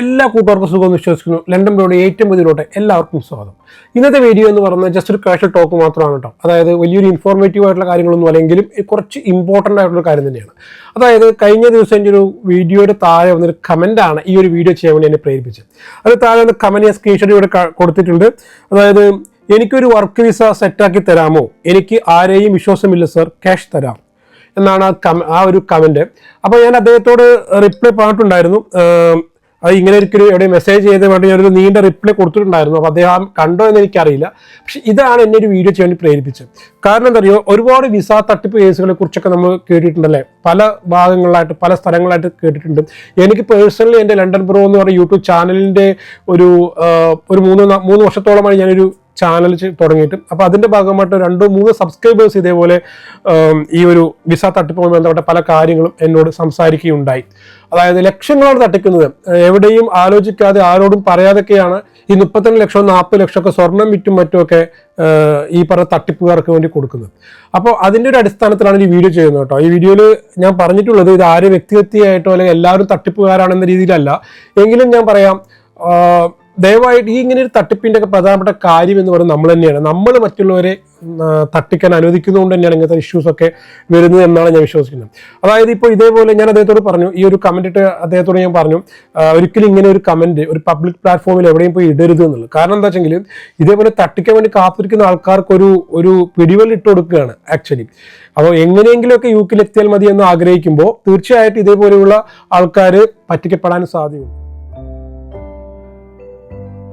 എല്ലാ കൂട്ടുകാർക്കും സുഖം വിശ്വസിക്കുന്നു. ലണ്ടൻ ബ്രോയുടെ ഏറ്റവും പുതിയതിലോട്ടെ എല്ലാവർക്കും സ്വാഗതം. ഇന്നത്തെ വീഡിയോ എന്ന് പറഞ്ഞാൽ ജസ്റ്റ് ഒരു കാഷ്വൽ ടോക്ക് മാത്രമാണ് കേട്ടോ അതായത് വലിയൊരു ഇൻഫോർമേറ്റീവ് ആയിട്ടുള്ള കാര്യങ്ങളൊന്നും അല്ലെങ്കിലും കുറച്ച് ഇമ്പോർട്ടന്റ് ആയിട്ടുള്ള കാര്യം തന്നെയാണ്. അതായത് കഴിഞ്ഞ ദിവസം എന്റെ ഒരു വീഡിയോയുടെ താഴെ വന്നൊരു കമന്റാണ് ഈ ഒരു വീഡിയോ ചെയ്യാൻ വേണ്ടി എന്നെ പ്രേരിപ്പിച്ചത്. അത് താഴെ വന്ന കമന്റ് ഞാൻ സ്ക്രീൻഷോട്ട് ഇവിടെ കൊടുത്തിട്ടുണ്ട്. അതായത് എനിക്കൊരു വർക്ക് വിസ സെറ്റാക്കി തരാമോ? എനിക്ക് ആരെയും വിശ്വാസമില്ല സർ ക്യാഷ് തരാം എന്നാണ് ആ കമ ആ ഒരു കമന്റ് അപ്പോൾ ഞാൻ അദ്ദേഹത്തോട് റിപ്ലൈ പറഞ്ഞിട്ടുണ്ടായിരുന്നു. അത് ഇങ്ങനെ ഒരിക്കലും എവിടെ മെസ്സേജ് ചെയ്ത് വേണ്ടി ഞാനൊരു നീണ്ട റിപ്ലൈ കൊടുത്തിട്ടുണ്ടായിരുന്നു. അപ്പോൾ അദ്ദേഹം കണ്ടോ എന്ന് എനിക്കറിയില്ല. പക്ഷെ ഇതാണ് എന്നെ ഒരു വീഡിയോ ചെയ്യാൻ പ്രേരിപ്പിച്ചത്. കാരണം എന്താ പറയുക ഒരുപാട് വിസ തട്ടിപ്പ് കേസുകളെ കുറിച്ചൊക്കെ നമ്മൾ കേട്ടിട്ടുണ്ടല്ലേ? പല ഭാഗങ്ങളിലായിട്ട് പല സ്ഥലങ്ങളായിട്ട് കേട്ടിട്ടുണ്ട്. എനിക്ക് പേഴ്സണലി എന്റെ ലണ്ടൻ ബ്രോ എന്ന് പറയുന്ന യൂട്യൂബ് ചാനലിന്റെ ഒരു ഒരു മൂന്ന് മൂന്ന് വർഷത്തോളമായി ഞാനൊരു ചാനൽ തുടങ്ങിയിട്ടും. അപ്പോൾ അതിന്റെ ഭാഗമായിട്ട് രണ്ടോ മൂന്നോ സബ്സ്ക്രൈബേഴ്സ് ഇതേപോലെ ഈ ഒരു വിസ തട്ടിപ്പുമായി ബന്ധപ്പെട്ട പല കാര്യങ്ങളും എന്നോട് സംസാരിക്കുകയുണ്ടായി. അതായത് ലക്ഷങ്ങളാണ് തട്ടിക്കുന്നത്. എവിടെയും ആലോചിക്കാതെ ആരോടും പറയാതൊക്കെയാണ് ഈ മുപ്പത്തിരണ്ട് ലക്ഷം നാൽപ്പത് ലക്ഷമൊക്കെ സ്വർണം വിറ്റും മറ്റുമൊക്കെ ഈ പറഞ്ഞ തട്ടിപ്പുകാർക്ക് വേണ്ടി കൊടുക്കുന്നത്. അപ്പോൾ അതിന്റെ ഒരു അടിസ്ഥാനത്തിലാണ് ഈ വീഡിയോ ചെയ്യുന്നത് കേട്ടോ. ഈ വീഡിയോയിൽ ഞാൻ പറഞ്ഞിട്ടുള്ളത് ഇത് ആരും വ്യക്തിഗതിയായിട്ടോ അല്ലെങ്കിൽ എല്ലാവരും തട്ടിപ്പുകാരാണെന്ന രീതിയിലല്ല. എങ്കിലും ഞാൻ പറയാം ദയവായിട്ട് ഈ ഇങ്ങനെ ഒരു തട്ടിപ്പിന്റെ ഒക്കെ പ്രധാനപ്പെട്ട കാര്യം എന്ന് പറയുന്നത് നമ്മൾ തന്നെയാണ്. നമ്മൾ മറ്റുള്ളവരെ തട്ടിക്കാൻ അനുവദിക്കുന്നതുകൊണ്ട് തന്നെയാണ് ഇങ്ങനത്തെ ഇഷ്യൂസ് ഒക്കെ വരുന്നത് എന്നാണ് ഞാൻ വിശ്വസിക്കുന്നത്. അതായത് ഇപ്പോൾ ഇതേപോലെ ഞാൻ അദ്ദേഹത്തോട് പറഞ്ഞു ഈ ഒരു കമന്റ് ഇട്ട് അദ്ദേഹത്തോട് ഞാൻ പറഞ്ഞു ഒരിക്കലും ഇങ്ങനെ ഒരു കമന്റ് ഒരു പബ്ലിക് പ്ലാറ്റ്ഫോമിൽ എവിടെയും പോയി ഇടരുത് എന്നുള്ളത്. കാരണം എന്താ വെച്ചെങ്കിൽ ഇതേപോലെ തട്ടിക്കാൻ വേണ്ടി കാത്തിരിക്കുന്ന ആൾക്കാർക്ക് ഒരു ഒരു പിടിവൽ ഇട്ട് കൊടുക്കുകയാണ് ആക്ച്വലി അപ്പോൾ എങ്ങനെയെങ്കിലുമൊക്കെ യു കെയിൽ എത്തിയാൽ മതി എന്ന് ആഗ്രഹിക്കുമ്പോൾ തീർച്ചയായിട്ടും ഇതേപോലെയുള്ള ആൾക്കാർ പറ്റിക്കപ്പെടാൻ സാധ്യതയുണ്ട്.